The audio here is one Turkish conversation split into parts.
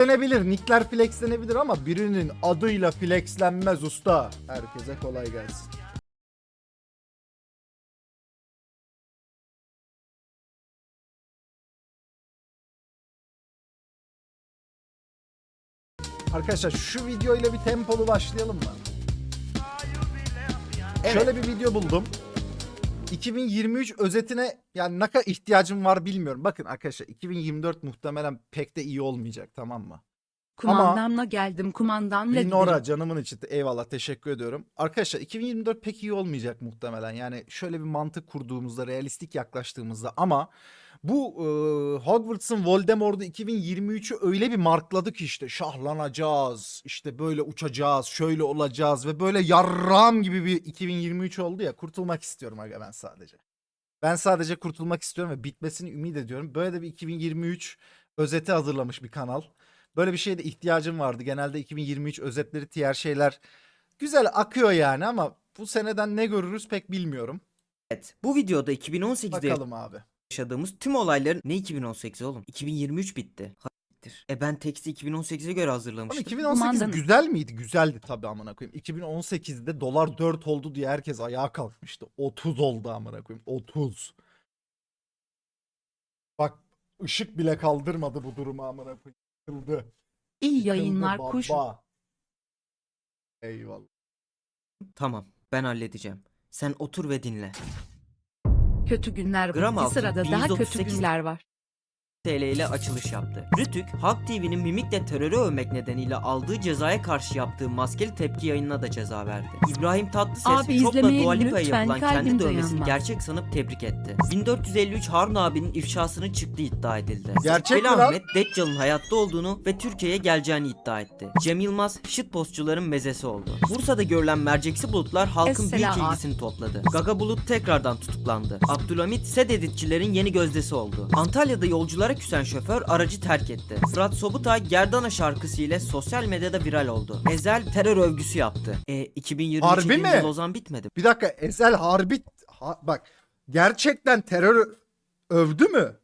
flexlenebilir, nickler flexlenebilir ama birinin adıyla flexlenmez usta. Herkese kolay gelsin. Arkadaşlar şu videoyla bir tempolu başlayalım mı? Şöyle bir video buldum. 2023 özetine yani kadar ihtiyacım var bilmiyorum. Bakın arkadaşlar 2024 muhtemelen pek de iyi olmayacak tamam mı? Kumandamla geldim kumandanla Bir Nora giderim. canımın içi eyvallah teşekkür ediyorum. Arkadaşlar 2024 pek iyi olmayacak muhtemelen. Yani şöyle bir mantık kurduğumuzda realistik yaklaştığımızda ama bu e, Hogwarts'ın Voldemort'u 2023'ü öyle bir markladık işte şahlanacağız, işte böyle uçacağız, şöyle olacağız ve böyle yarram gibi bir 2023 oldu ya kurtulmak istiyorum aga ben sadece. Ben sadece kurtulmak istiyorum ve bitmesini ümit ediyorum. Böyle de bir 2023 özeti hazırlamış bir kanal. Böyle bir şeye de ihtiyacım vardı. Genelde 2023 özetleri diğer şeyler güzel akıyor yani ama bu seneden ne görürüz pek bilmiyorum. Evet. Bu videoda 2018'de Bakalım abi. yaşadığımız tüm olayların ne 2018 oğlum? 2023 bitti. Hayırdır. E ben teksti 2018'e göre Ama hazırlamıştım. 2018 Kumandanın- güzel miydi? Güzeldi tabii amına koyayım. 2018'de dolar 4 oldu diye herkes ayağa kalkmıştı. 30 oldu amına koyayım. 30. Bak ışık bile kaldırmadı bu durumu amına koyayım. Yıkıldı. İyi Yıkıldı yayınlar kuş. baba. Eyvallah. Tamam. Ben halledeceğim. Sen otur ve dinle. Kötü günler Gram var. Bir altın, sırada daha kötü 138 günler var. TL ile açılış yaptı. Rütük, Halk TV'nin mimikle terörü övmek nedeniyle aldığı cezaya karşı yaptığı maskeli tepki yayınına da ceza verdi. İbrahim Tatlıses Abi çokla Dua Lipa'ya yapılan kendi dövmesini gerçek sanıp tebrik etti. 1453 Harun abinin ifşasının çıktığı iddia edildi. Gerçek Veli mi? Ahmet Deccal'ın hayatta olduğunu ve Türkiye'ye geleceğini iddia etti. Cem Yılmaz shitpostçuların mezesi oldu. Bursa'da görülen merceksi bulutlar halkın büyük Esselam. ilgisini topladı. Gaga Bulut tekrardan tutuklandı. Abdülhamit sed editçilerin yeni gözdesi oldu. Antalya'da yolculara küsen şoför aracı terk etti. Fırat Sobutay Gerdana şarkısı ile sosyal medyada viral oldu. Ezel terör övgüsü yaptı. E 2023 Harbi mi? Lozan bitmedi. Bir dakika Ezel harbi ha- bak gerçekten terör övdü mü?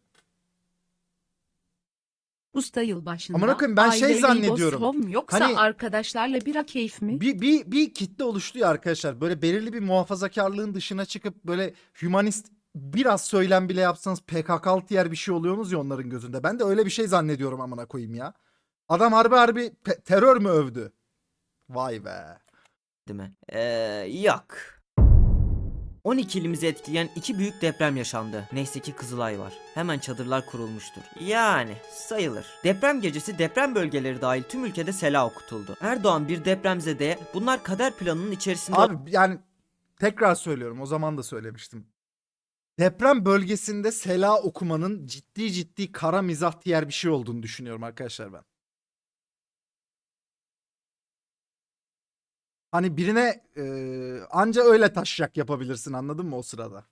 Usta yılbaşında. Amına koyayım, ben şey zannediyorum. Yoksa Hani- arkadaşlarla bira keyif mi? Bir, bir, bir kitle oluştu ya arkadaşlar. Böyle belirli bir muhafazakarlığın dışına çıkıp böyle hümanist biraz söylem bile yapsanız PKK'lı diğer bir şey oluyorsunuz ya onların gözünde. Ben de öyle bir şey zannediyorum amına koyayım ya. Adam harbi harbi terör mü övdü? Vay be. Değil mi? Eee yok. 12 ilimizi etkileyen iki büyük deprem yaşandı. Neyse ki Kızılay var. Hemen çadırlar kurulmuştur. Yani sayılır. Deprem gecesi deprem bölgeleri dahil tüm ülkede sela okutuldu. Erdoğan bir depremzedeye bunlar kader planının içerisinde Abi yani tekrar söylüyorum o zaman da söylemiştim. Deprem bölgesinde sela okumanın ciddi ciddi kara mizah diğer bir şey olduğunu düşünüyorum arkadaşlar ben. Hani birine e, anca öyle taşacak yapabilirsin anladın mı o sırada?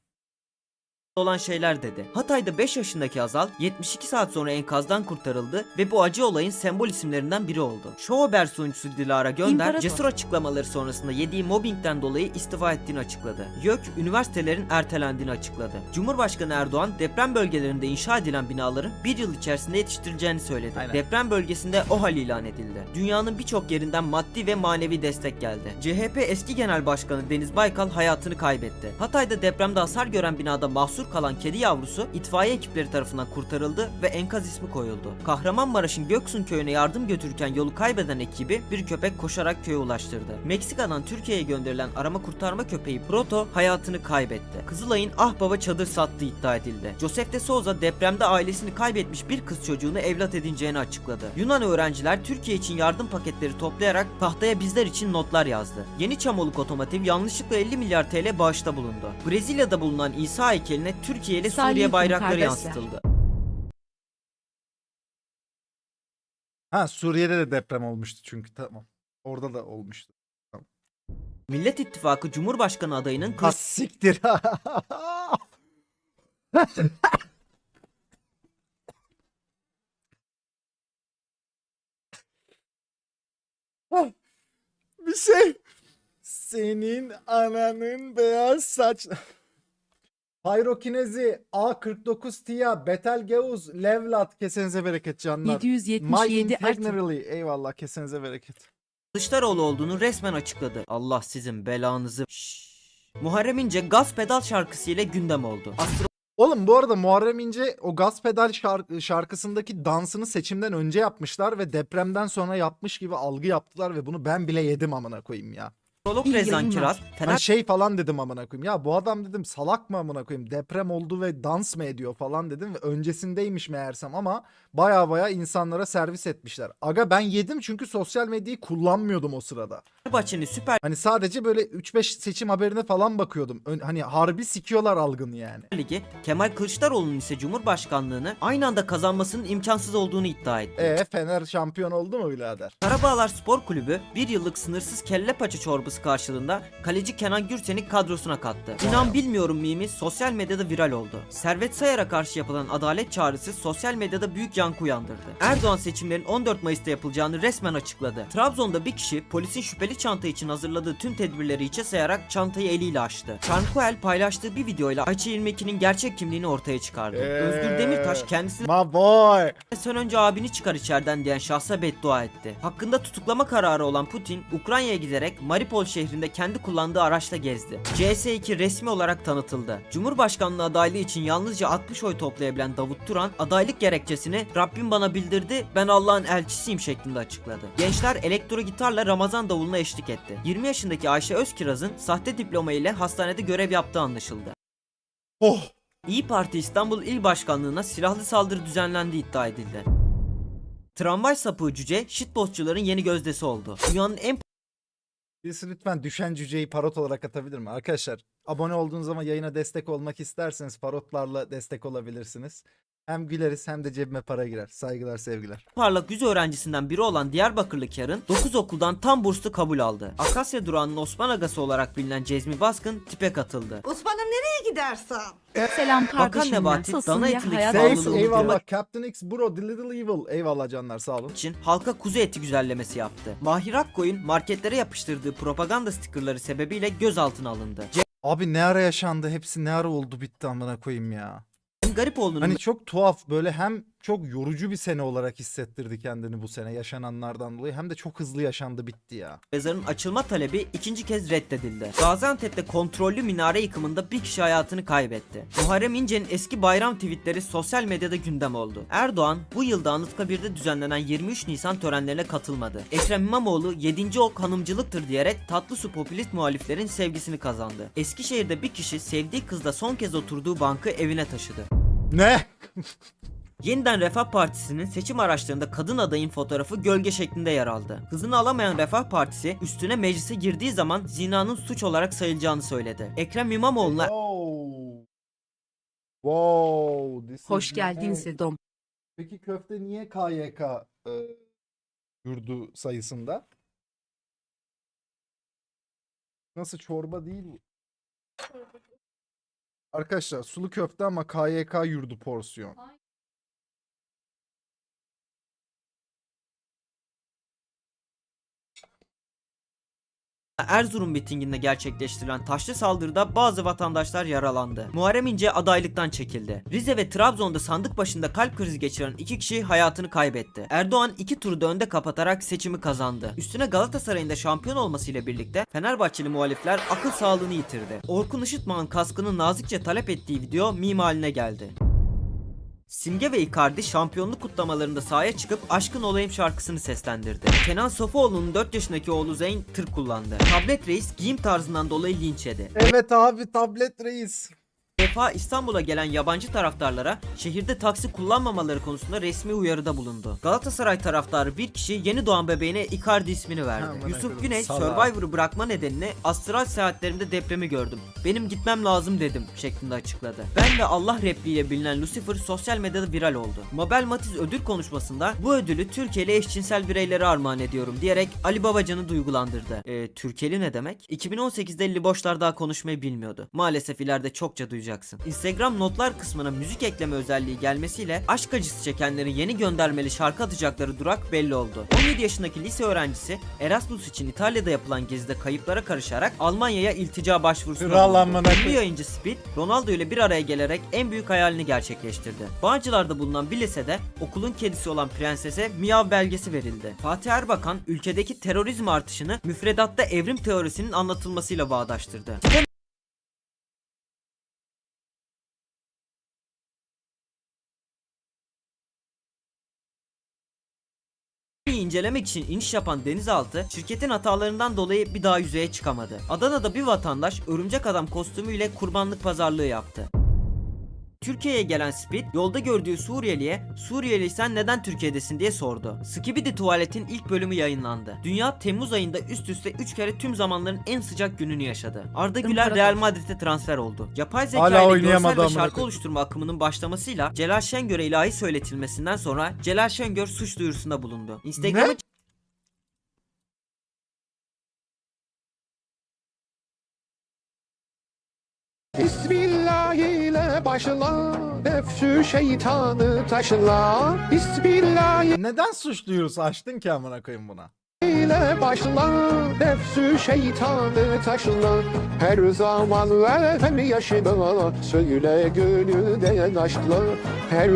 Olan şeyler dedi. Hatay'da 5 yaşındaki Azal 72 saat sonra enkazdan kurtarıldı ve bu acı olayın sembol isimlerinden biri oldu. Show haber sunucusu Dilara Gönder İmparator. cesur açıklamaları sonrasında yediği mobbingden dolayı istifa ettiğini açıkladı. YÖK üniversitelerin ertelendiğini açıkladı. Cumhurbaşkanı Erdoğan deprem bölgelerinde inşa edilen binaların bir yıl içerisinde yetiştirileceğini söyledi. Aynen. Deprem bölgesinde OHAL ilan edildi. Dünyanın birçok yerinden maddi ve manevi destek geldi. CHP eski genel başkanı Deniz Baykal hayatını kaybetti. Hatay'da depremde hasar gören binada mahsur kalan kedi yavrusu itfaiye ekipleri tarafından kurtarıldı ve enkaz ismi koyuldu. Kahramanmaraş'ın Göksun köyüne yardım götürürken yolu kaybeden ekibi bir köpek koşarak köye ulaştırdı. Meksika'dan Türkiye'ye gönderilen arama kurtarma köpeği Proto hayatını kaybetti. Kızılay'ın ah baba çadır sattığı iddia edildi. Joseph de Souza depremde ailesini kaybetmiş bir kız çocuğunu evlat edineceğini açıkladı. Yunan öğrenciler Türkiye için yardım paketleri toplayarak tahtaya bizler için notlar yazdı. Yeni Çamoluk Otomotiv yanlışlıkla 50 milyar TL bağışta bulundu. Brezilya'da bulunan İsa heykeline Türkiye ile Suriye bayrakları kardeşler. yansıtıldı. Ha Suriye'de de deprem olmuştu çünkü tamam. Orada da olmuştu. Millet İttifakı Cumhurbaşkanı adayının Ha siktir. bir şey. Senin ananın beyaz saç. Pyrokinezi, A49 Tia, Betelgeuse, Levlat kesenize bereket canlar. My 777 artı Integrally. Eyvallah kesenize bereket. Kılıçdaroğlu olduğunu resmen açıkladı. Allah sizin belanızı... Şşş. Muharrem İnce Gaz Pedal şarkısıyla gündem oldu. Oğlum bu arada Muharrem İnce o Gaz Pedal şark- şarkısındaki dansını seçimden önce yapmışlar ve depremden sonra yapmış gibi algı yaptılar ve bunu ben bile yedim amına koyayım ya. İyi Rezan yayınlar. Kiraz, Ben şey falan dedim amına koyayım. Ya bu adam dedim salak mı amına koyayım? Deprem oldu ve dans mı ediyor falan dedim ve öncesindeymiş meğersem ama baya baya insanlara servis etmişler. Aga ben yedim çünkü sosyal medyayı kullanmıyordum o sırada. Fenerbahçe'nin Süper Hani sadece böyle 3-5 seçim haberine falan bakıyordum. Ön- hani harbi sikiyorlar algını yani. Ligi, Kemal Kılıçdaroğlu'nun ise Cumhurbaşkanlığını aynı anda kazanmasının imkansız olduğunu iddia etti. E Fener şampiyon oldu mu birader? Karabağlar Spor Kulübü bir yıllık sınırsız kelle paça çorbası karşılığında kaleci Kenan Gürsen'i kadrosuna kattı. İnan bilmiyorum mimi sosyal medyada viral oldu. Servet Sayar'a karşı yapılan adalet çağrısı sosyal medyada büyük yankı uyandırdı. Erdoğan seçimlerin 14 Mayıs'ta yapılacağını resmen açıkladı. Trabzon'da bir kişi polisin şüpheli çanta için hazırladığı tüm tedbirleri içe sayarak çantayı eliyle açtı. Çankuel paylaştığı bir videoyla Ayça 22'nin gerçek kimliğini ortaya çıkardı. Eee. Özgür Demirtaş kendisine My boy. sen önce abini çıkar içeriden diyen şahsa beddua etti. Hakkında tutuklama kararı olan Putin, Ukrayna'ya giderek Mariupol şehrinde kendi kullandığı araçla gezdi. CS2 resmi olarak tanıtıldı. Cumhurbaşkanlığı adaylığı için yalnızca 60 oy toplayabilen Davut Turan, adaylık gerekçesini Rabbim bana bildirdi, ben Allah'ın elçisiyim şeklinde açıkladı. Gençler elektro gitarla Ramazan davuluna eşlik etti. 20 yaşındaki Ayşe Özkiraz'ın sahte diploma ile hastanede görev yaptığı anlaşıldı. Oh. İyi Parti İstanbul İl Başkanlığı'na silahlı saldırı düzenlendiği iddia edildi. Tramvay sapığı cüce shitpostçuların yeni gözdesi oldu. Dünyanın en Birisi lütfen düşen cüceyi parot olarak atabilir mi? Arkadaşlar abone olduğunuz zaman yayına destek olmak isterseniz parotlarla destek olabilirsiniz. Hem güleriz hem de cebime para girer. Saygılar sevgiler. parlak yüz öğrencisinden biri olan Diyarbakırlı Karın 9 okuldan tam burslu kabul aldı. Akasya durağının Osman Agası olarak bilinen Cezmi Baskın tipe katıldı. Osman'ım nereye gidersen? Selam kardeşim Nebati, nasılsın dana ya etilik hayat Thanks eyvallah diyorlar. Captain X bro the little evil. Eyvallah canlar sağ olun. için halka kuzu eti güzellemesi yaptı. Mahir Akkoyun marketlere yapıştırdığı propaganda stickerları sebebiyle gözaltına alındı. Abi ne ara yaşandı hepsi ne ara oldu bitti amına koyayım ya. Cem Garipoğlu'nun Hani çok tuhaf böyle hem çok yorucu bir sene olarak hissettirdi kendini bu sene yaşananlardan dolayı hem de çok hızlı yaşandı bitti ya. mezarın açılma talebi ikinci kez reddedildi. Gaziantep'te kontrollü minare yıkımında bir kişi hayatını kaybetti. Muharrem İnce'nin eski bayram tweetleri sosyal medyada gündem oldu. Erdoğan bu yılda Anıtkabir'de düzenlenen 23 Nisan törenlerine katılmadı. Ekrem İmamoğlu 7. ok hanımcılıktır diyerek tatlı su popülist muhaliflerin sevgisini kazandı. Eskişehir'de bir kişi sevdiği kızla son kez oturduğu bankı evine taşıdı. Ne? Yeniden Refah Partisi'nin seçim araçlarında kadın adayın fotoğrafı gölge şeklinde yer aldı. Kızını alamayan Refah Partisi üstüne meclise girdiği zaman zinanın suç olarak sayılacağını söyledi. Ekrem İmamoğlu'na Wow. Wow. this is Hoş geldin. Sedom. Peki köfte niye KYK e, yurdu sayısında? Nasıl çorba değil bu? Arkadaşlar sulu köfte ama KYK yurdu porsiyon. Erzurum mitinginde gerçekleştirilen taşlı saldırıda bazı vatandaşlar yaralandı. Muharrem İnce adaylıktan çekildi. Rize ve Trabzon'da sandık başında kalp krizi geçiren iki kişi hayatını kaybetti. Erdoğan iki turu da önde kapatarak seçimi kazandı. Üstüne Galatasaray'ın da şampiyon olmasıyla birlikte Fenerbahçeli muhalifler akıl sağlığını yitirdi. Orkun Işıtmak'ın kaskını nazikçe talep ettiği video meme haline geldi. Simge ve Icardi şampiyonluk kutlamalarında sahaya çıkıp Aşkın Olayım şarkısını seslendirdi. Kenan Sofuoğlu'nun 4 yaşındaki oğlu Zeyn tır kullandı. Tablet Reis giyim tarzından dolayı linç yedi. Evet abi tablet reis. UEFA İstanbul'a gelen yabancı taraftarlara şehirde taksi kullanmamaları konusunda resmi uyarıda bulundu. Galatasaray taraftarı bir kişi yeni doğan bebeğine Icardi ismini verdi. Aman Yusuf Güney. Survivor'ı bırakma nedenini astral seyahatlerimde depremi gördüm. Benim gitmem lazım dedim şeklinde açıkladı. Ben ve Allah repliğiyle bilinen Lucifer sosyal medyada viral oldu. Mabel Matiz ödül konuşmasında bu ödülü Türkiye'li eşcinsel bireylere armağan ediyorum diyerek Ali Babacan'ı duygulandırdı. E, Türkiye'li ne demek? 2018'de Lili Boşlar daha konuşmayı bilmiyordu. Maalesef ileride çokça duyacaksın. Olacaksın. Instagram notlar kısmına müzik ekleme özelliği gelmesiyle aşk acısı çekenlerin yeni göndermeli şarkı atacakları durak belli oldu. 17 yaşındaki lise öğrencisi Erasmus için İtalya'da yapılan gezide kayıplara karışarak Almanya'ya iltica başvurusunda bulundu. Ünlü yayıncı Speed, Ronaldo ile bir araya gelerek en büyük hayalini gerçekleştirdi. Bağcılar'da bulunan bir lisede okulun kedisi olan prensese miyav belgesi verildi. Fatih Erbakan ülkedeki terörizm artışını müfredatta evrim teorisinin anlatılmasıyla bağdaştırdı. İncelemek için iniş yapan denizaltı şirketin hatalarından dolayı bir daha yüzeye çıkamadı. Adana'da bir vatandaş örümcek adam kostümüyle kurbanlık pazarlığı yaptı. Türkiye'ye gelen Speed yolda gördüğü Suriyeli'ye Suriyeli sen neden Türkiye'desin diye sordu. Skibidi Tuvalet'in ilk bölümü yayınlandı. Dünya Temmuz ayında üst üste 3 kere tüm zamanların en sıcak gününü yaşadı. Arda Güler. Real Madrid'e transfer oldu. Yapay zeka Hala ile görsel ve şarkı oluşturma akımının başlamasıyla Celal Şengör'e ilahi söyletilmesinden sonra Celal Şengör suç duyurusunda bulundu. Instagram'a Ne? Başla, nefsü şeytanı taşla. Bismillah Neden suç duyurusu açtın ki amına koyayım buna? ile başla, nefsü şeytanı taşla. Her zaman ve hem yaşına, söyle gönülden aşkla. Her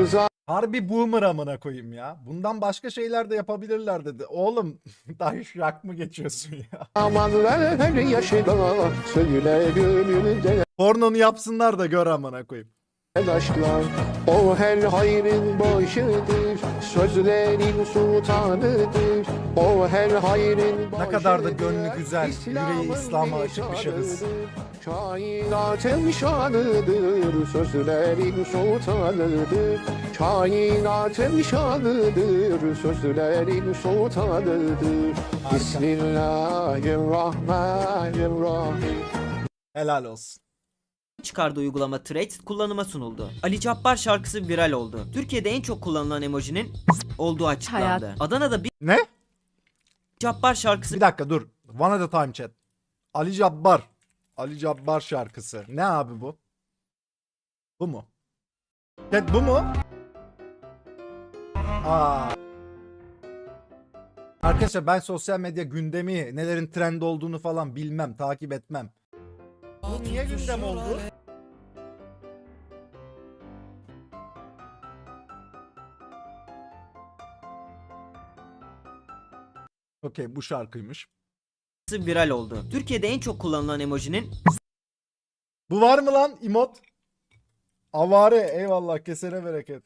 Harbi boomer amına koyayım ya. Bundan başka şeyler de yapabilirler dedi. Oğlum daha şak mı geçiyorsun ya? zaman ve hem yaşına, söyle gönülden Pornonu yapsınlar da gör amına koyayım. Aşkla. O her hayrın başıdır, sözlerin sultanıdır. O her hayrın Ne kadar da başıdır, gönlü güzel, yüreği İslam'a açık bir şahıs. Kainatın şanıdır, sözlerin sultanıdır. Kainatın şanıdır, sözlerin sultanıdır. Bismillahirrahmanirrahim. Helal olsun. Çıkardığı uygulama Threads kullanıma sunuldu. Ali Cabbar şarkısı viral oldu. Türkiye'de en çok kullanılan emojinin olduğu açıklandı. Hayat. Adana'da bir Ne? Cabbar şarkısı Bir dakika dur. One at a time chat. Ali Cabbar. Ali Cabbar şarkısı. Ne abi bu? Bu mu? Chat bu mu? Aa. Arkadaşlar ben sosyal medya gündemi, nelerin trend olduğunu falan bilmem, takip etmem. Bu niye gündem oldu? Okey bu şarkıymış. viral oldu. Türkiye'de en çok kullanılan emojinin Bu var mı lan emot? Avare eyvallah kesene bereket.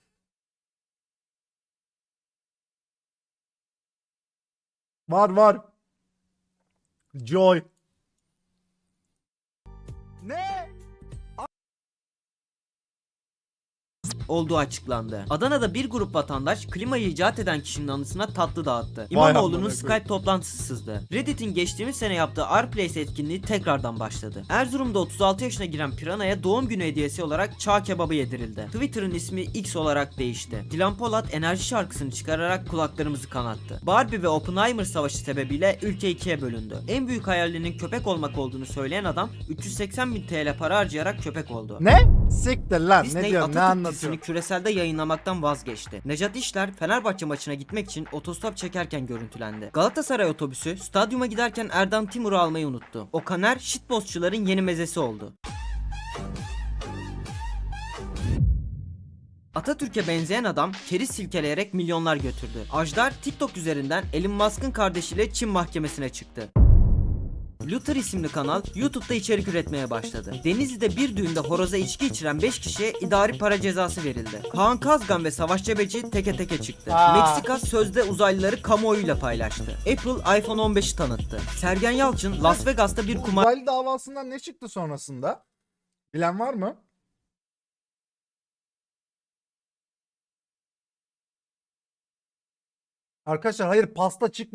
Var var. Joy. Olduğu açıklandı. Adana'da bir grup vatandaş klimayı icat eden kişinin anısına tatlı dağıttı. İmamoğlu'nun Skype toplantısı sızdı. Reddit'in geçtiğimiz sene yaptığı R-Place etkinliği tekrardan başladı. Erzurum'da 36 yaşına giren Pirana'ya doğum günü hediyesi olarak çağ kebabı yedirildi. Twitter'ın ismi X olarak değişti. Dilan Polat enerji şarkısını çıkararak kulaklarımızı kanattı. Barbie ve Oppenheimer savaşı sebebiyle ülke ikiye bölündü. En büyük hayalinin köpek olmak olduğunu söyleyen adam 380 bin TL para harcayarak köpek oldu. Ne? Siktir lan. Disney ne diyorsun? Ne anlatıyorsun? Küreselde yayınlamaktan vazgeçti. Nejat İşler Fenerbahçe maçına gitmek için otostop çekerken görüntülendi. Galatasaray otobüsü stadyuma giderken Erdem Timur'u almayı unuttu. O kaner shitpostçuların yeni mezesi oldu. Atatürk'e benzeyen adam keriz silkeleyerek milyonlar götürdü. Ajdar TikTok üzerinden Elon Musk'ın kardeşiyle Çin mahkemesine çıktı. Luther isimli kanal YouTube'da içerik üretmeye başladı. Denizli'de bir düğünde horoza içki içiren 5 kişiye idari para cezası verildi. Kaan Kazgan ve Savaş Cebeci teke teke çıktı. Aa. Meksika sözde uzaylıları kamuoyuyla paylaştı. Apple iPhone 15'i tanıttı. Sergen Yalçın Las Vegas'ta bir kumar Uzaylı davasından ne çıktı sonrasında? Bilen var mı? Arkadaşlar hayır pasta çıkma